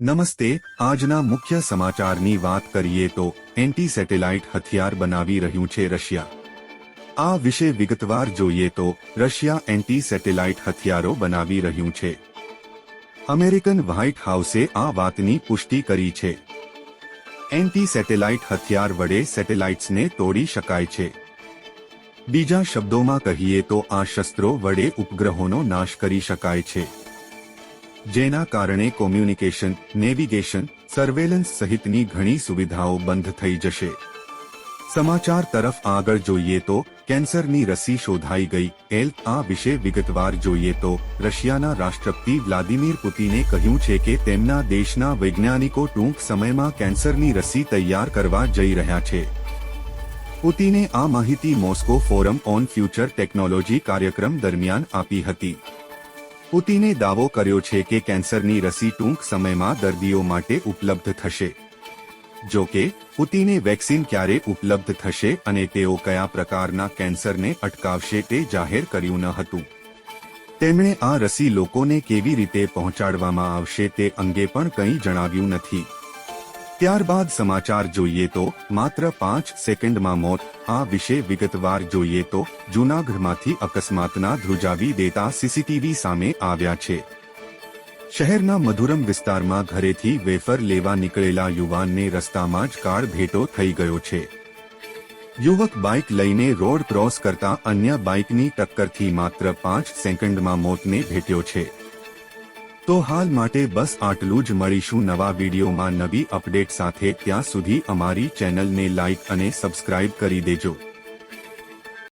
નમસ્તે, આજના મુખ્ય સમાચારની વાત કરીએ તો એન્ટી સેટેલાઇટ હથિયાર બનાવી રહ્યું છે રશિયા. આ વિશે વિગતવાર જોઈએ તો રશિયા એન્ટી સેટેલાઇટ હથિયારો બનાવી રહ્યું છે. અમેરિકન વ્હાઇટ હાઉસે આ વાતની પુષ્ટિ કરી છે. એન્ટી સેટેલાઇટ હથિયાર વડે સેટેલાઇટ્સને તોડી શકાય છે. બીજા શબ્દોમાં કહીએ તો આ શસ્ત્રો વડે ઉપગ્રહોનો નાશ કરી શકાય છે. જેના કારણે કોમ્યુનિકેશન, નેવિગેશન, સર્વેલન્સ સહિતની ઘણી સુવિધાઓ બંધ થઈ જશે. સમાચાર તરફ આગળ જોઈએ તો કેન્સરની રસી શોધાઈ ગઈ. એલ આ વિશે વિગતવાર જોઈએ તો રશિયાના રાષ્ટ્રપતિ વ્લાદિમીર પુતિને કહ્યું છે કે તેમના દેશના વૈજ્ઞાનિકો ટૂંક સમયમાં કેન્સરની રસી તૈયાર કરવા જઈ રહ્યા છે. પુતિને આ માહિતી Moscow forum on future technology કાર્યક્રમ દરમિયાન આપી હતી. પુતિને દાવો કર્યો છે કે કેન્સરની રસી ટૂંક સમયમાં દર્દીઓ માટે ઉપલબ્ધ થશે. જો કે, પુતિને વેક્સિન ક્યારે ઉપલબ્ધ થશે અને તેઓ કયા પ્રકારના કેન્સરને અટકાવશે તે જાહેર કર્યું ન હતું. તેમણે આ રસી લોકોને કેવી રીતે પહોંચાડવામાં આવશે તે અંગે પણ કંઈ જણાવ્યું નથી. ત્યારબાદ સમાચાર જોઈએ તો, માત્ર પાંચ સેકન્ડમાં મોત, આ વિશે વિગતવાર જોઈએ તો, જૂનાગઢમાંથી અકસ્માતના ધ્રુજાવી દેતા સીસીટીવી સામે આવ્યા છે. શહેરના મધુરમ વિસ્તારમાં ઘરેથી વેફર લેવા નીકળેલા યુવાનને રસ્તામાં જ કાળ ભેટો થઈ ગયો છે. યુવક બાઇક લઈને રોડ ક્રોસ કરતા અન્ય બાઇકની ટક્કરથી માત્ર પાંચ સેકન્ડમાં મોતને ભેટ્યો છે. તો હાલ માટે બસ આટલું જ. મળીશું નવા વિડીયોમાં નવી અપડેટ સાથે. ત્યાં સુધી અમારી ચેનલને લાઇક અને સબસ્ક્રાઇબ કરી દેજો.